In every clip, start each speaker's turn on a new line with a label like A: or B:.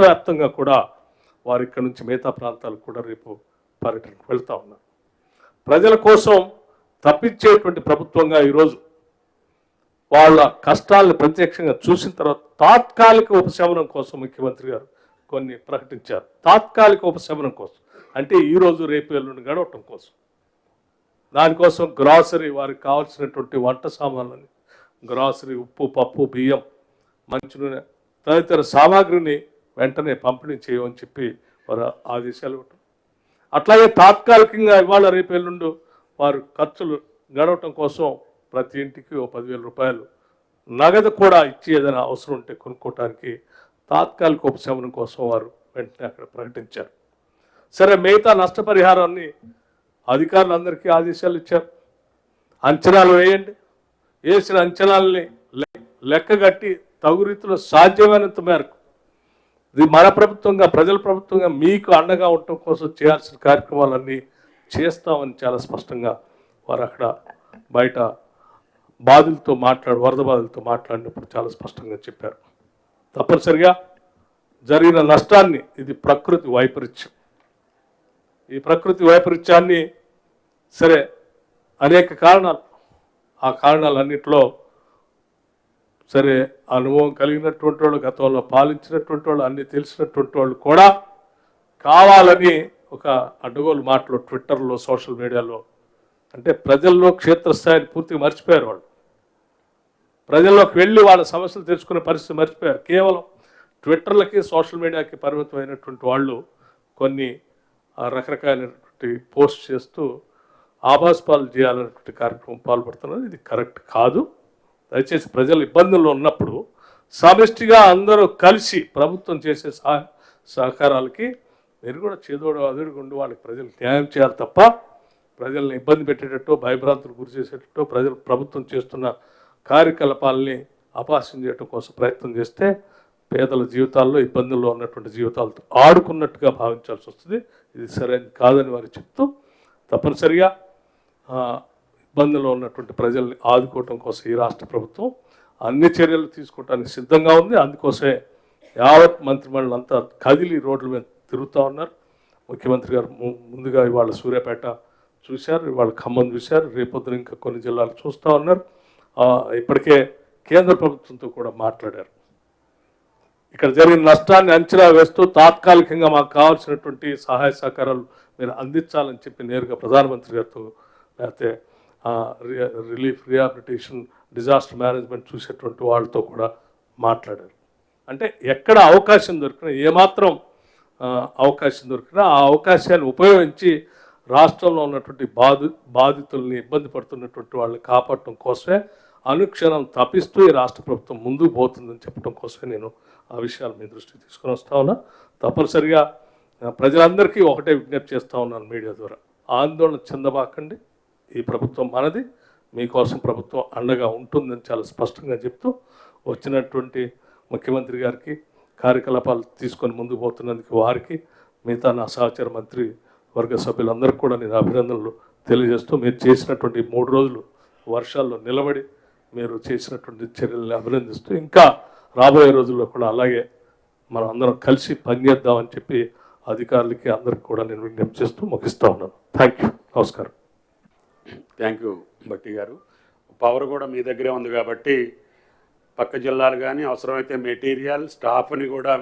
A: రాష్ట్ర వ్యాప్తంగా కూడా వారు ఇక్కడ నుంచి మిగతా ప్రాంతాలకు కూడా రేపు పర్యటనకు వెళ్తా ఉన్నారు. ప్రజల కోసం తప్పించేటువంటి ప్రభుత్వంగా ఈరోజు వాళ్ళ కష్టాలను ప్రత్యక్షంగా చూసిన తర్వాత తాత్కాలిక ఉపశమనం కోసం ముఖ్యమంత్రి గారు కొన్ని ప్రకటించారు. తాత్కాలిక ఉపశమనం కోసం. అంటే ఈరోజు రేపు ఎల్లుండి గడవటం కోసం. దానికోసం గ్రాసరీ వారికి కావాల్సినటువంటి వంట సామాన్లని గ్రాసరీ ఉప్పు పప్పు బియ్యం మంచినూనె తదితర సామాగ్రిని వెంటనే పంపిణీ చేయమని చెప్పి వారు ఆదేశాలు ఇవ్వటం. అట్లాగే తాత్కాలికంగా ఇవాళ రేపు ఎల్లుండు వారు ఖర్చులు గడవటం కోసం ప్రతి ఇంటికి ఓ పదివేల రూపాయలు నగదు కూడా ఇచ్చి ఏదైనా అవసరం ఉంటే కొనుక్కోవటానికి తాత్కాలిక ఉపశమనం కోసం వారు వెంటనే అక్కడ ప్రకటించారు. సరే మిగతా నష్టపరిహారాన్ని అధికారులందరికీ ఆదేశాలు ఇచ్చారు. అంచనాలు వేయండి. వేసిన అంచనాలని లెక్కగట్టి తగు రీతిలో సాధ్యమైనంత మేరకు ఇది మన ప్రభుత్వంగా ప్రజల ప్రభుత్వంగా మీకు అండగా ఉండటం కోసం చేయాల్సిన కార్యక్రమాలన్నీ చేస్తామని చాలా స్పష్టంగా వారు అక్కడ బయట బాధలతో మాట్లాడు వరద బాధలతో మాట్లాడినప్పుడు చాలా స్పష్టంగా చెప్పారు. తప్పనిసరిగా జరిగిన నష్టాన్ని ఇది ప్రకృతి వైపరీత్యం. ఈ ప్రకృతి వైపరీత్యాన్ని సరే అనేక కారణాలు ఆ కారణాలన్నింటిలో సరే అనుభవం కలిగినటువంటి వాళ్ళు గతంలో పాలించినటువంటి వాళ్ళు అన్ని తెలిసినటువంటి వాళ్ళు కూడా కావాలని ఒక అడ్డగోలు మాటలు ట్విట్టర్లో సోషల్ మీడియాలో. అంటే ప్రజల్లో క్షేత్రస్థాయిని పూర్తిగా మర్చిపోయారు వాళ్ళు. ప్రజల్లోకి వెళ్ళి వాళ్ళ సమస్యలు తెలుసుకునే పరిస్థితి మర్చిపోయారు. కేవలం ట్విట్టర్లకి సోషల్ మీడియాకి పరిమితమైనటువంటి వాళ్ళు కొన్ని రకరకాలైనటువంటి పోస్ట్ చేస్తూ ఆభాసపాలు చేయాలనేటువంటి కార్యక్రమం పాల్పడుతున్నారు. ఇది కరెక్ట్ కాదు. దయచేసి ప్రజలు ఇబ్బందుల్లో ఉన్నప్పుడు సమిష్టిగా అందరూ కలిసి ప్రభుత్వం చేసే సహ సహకారాలకి మీరు కూడా చేదోడు అదుడు ఉండి వాళ్ళకి ప్రజలు న్యాయం చేయాలి తప్ప ప్రజల్ని ఇబ్బంది పెట్టేటట్టు భయభ్రాంతులు గురి చేసేటట్టు ప్రజలు ప్రభుత్వం చేస్తున్న కార్యకలాపాలని అపాసం చేయటం కోసం ప్రయత్నం చేస్తే పేదల జీవితాల్లో ఇబ్బందుల్లో ఉన్నటువంటి జీవితాలతో ఆడుకున్నట్టుగా భావించాల్సి వస్తుంది. ఇది సరైనది కాదని వారు చెప్తూ తప్పనిసరిగా ఇబ్బందుల్లో ఉన్నటువంటి ప్రజల్ని ఆదుకోవటం కోసం ఈ రాష్ట్ర ప్రభుత్వం అన్ని చర్యలు తీసుకోవటానికి సిద్ధంగా ఉంది. అందుకోసమే యావత్ మంత్రిమండలి అంతా కదిలి రోడ్ల మీద తిరుగుతూ ఉన్నారు. ముఖ్యమంత్రి గారు ము- ముందుగా ఇవాళ సూర్యాపేట చూశారు ఇవాళ ఖమ్మం చూశారు రేపొద్దున ఇంకా కొన్ని జిల్లాలు చూస్తూ ఉన్నారు. ఇప్పటికే కేంద్ర ప్రభుత్వంతో కూడా మాట్లాడారు. ఇక్కడ జరిగిన నష్టాన్ని అంచనా వేస్తూ తాత్కాలికంగా మాకు కావాల్సినటువంటి సహాయ సహకారాలు మీరు అందించాలని చెప్పి నేరుగా ప్రధానమంత్రి గారితో లేకపోతే రిలీఫ్ రిహాబిలిటేషన్ డిజాస్టర్ మేనేజ్మెంట్ చూసేటువంటి వాళ్ళతో కూడా మాట్లాడారు. అంటే ఎక్కడ అవకాశం దొరికినా ఏమాత్రం అవకాశం దొరికినా ఆ అవకాశాన్ని ఉపయోగించి రాష్ట్రంలో ఉన్నటువంటి బాధి బాధితుల్ని ఇబ్బంది పడుతున్నటువంటి వాళ్ళని కాపాడటం కోసమే అనుక్షణం తప్పిస్తూ ఈ రాష్ట్ర ప్రభుత్వం ముందుకు పోతుందని చెప్పడం కోసమే నేను ఆ విషయాలు మీ దృష్టికి తీసుకొని వస్తా ఉన్నా. తప్పనిసరిగా ప్రజలందరికీ ఒకటే విజ్ఞప్తి చేస్తా ఉన్నాను మీడియా ద్వారా. ఆందోళన చెందబాకండి. ఈ ప్రభుత్వం మనది. మీకోసం ప్రభుత్వం అండగా ఉంటుందని చాలా స్పష్టంగా చెప్తూ వచ్చినటువంటి ముఖ్యమంత్రి గారికి కార్యకలాపాలు తీసుకొని ముందుకు పోతున్నందుకు వారికి మిగతా నా సహచర మంత్రి వర్గ సభ్యులందరికీ కూడా నేను అభినందనలు తెలియజేస్తూ మీరు చేసినటువంటి మూడు రోజులు వర్షాల్లో నిలబడి మీరు చేసినటువంటి చర్యలను అభినందిస్తూ ఇంకా రాబోయే రోజుల్లో కూడా అలాగే మనం అందరం కలిసి పనిచేద్దామని చెప్పి అధికారులకి అందరికి కూడా నేను విజ్ఞప్తి చేస్తూ ముగిస్తూ ఉన్నాను. థ్యాంక్ యూ నమస్కారం.
B: Thank you Bhatti garu. Power కూడా మీ దగ్గరే ఉంది కాబట్టి పక్క జిల్లాలు కానీ అవసరమైతే మెటీరియల్ స్టాఫ్ని కూడా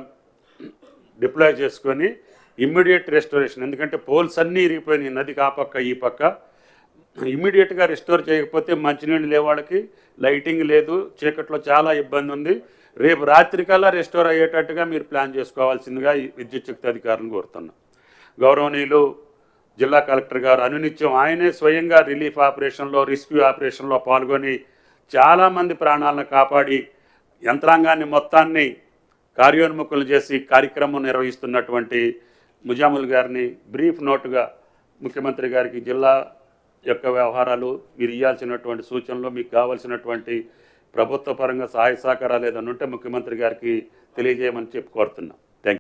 B: డిప్లాయ్ చేసుకొని ఇమ్మీడియట్ రెస్టోరేషన్ ఎందుకంటే పోల్స్ అన్నీ ఇరిగిపోయినాయి నదికి ఆ పక్క ఈ పక్క. ఇమ్మీడియట్గా రెస్టోర్ చేయకపోతే మంచినీళ్ళు లేవాళ్ళకి వాళ్ళకి లైటింగ్ లేదు చీకట్లో చాలా ఇబ్బంది ఉంది. రేపు రాత్రికల్లా రెస్టోర్ అయ్యేటట్టుగా మీరు ప్లాన్ చేసుకోవాల్సిందిగా ఈ విద్యుత్ శక్తి అధికారులను కోరుతున్నాం. గౌరవనీయులు జిల్లా కలెక్టర్ గారు అనునిత్యం ఆయనే స్వయంగా రిలీఫ్ ఆపరేషన్లో రెస్క్యూ ఆపరేషన్లో పాల్గొని చాలామంది ప్రాణాలను కాపాడి యంత్రాంగాన్ని మొత్తాన్ని కార్యోన్ముఖులు చేసి కార్యక్రమం నిర్వహిస్తున్నటువంటి ముజాముల్ గారిని బ్రీఫ్ నోటుగా ముఖ్యమంత్రి గారికి జిల్లా యొక్క వ్యవహారాలు మీరు ఇవ్వాల్సినటువంటి సూచనలు మీకు కావాల్సినటువంటి ప్రభుత్వ పరంగా సహాయ సహకారాలు ఏదైనా ఉంటే ముఖ్యమంత్రి గారికి తెలియజేయమని చెప్పి కోరుతున్నాం.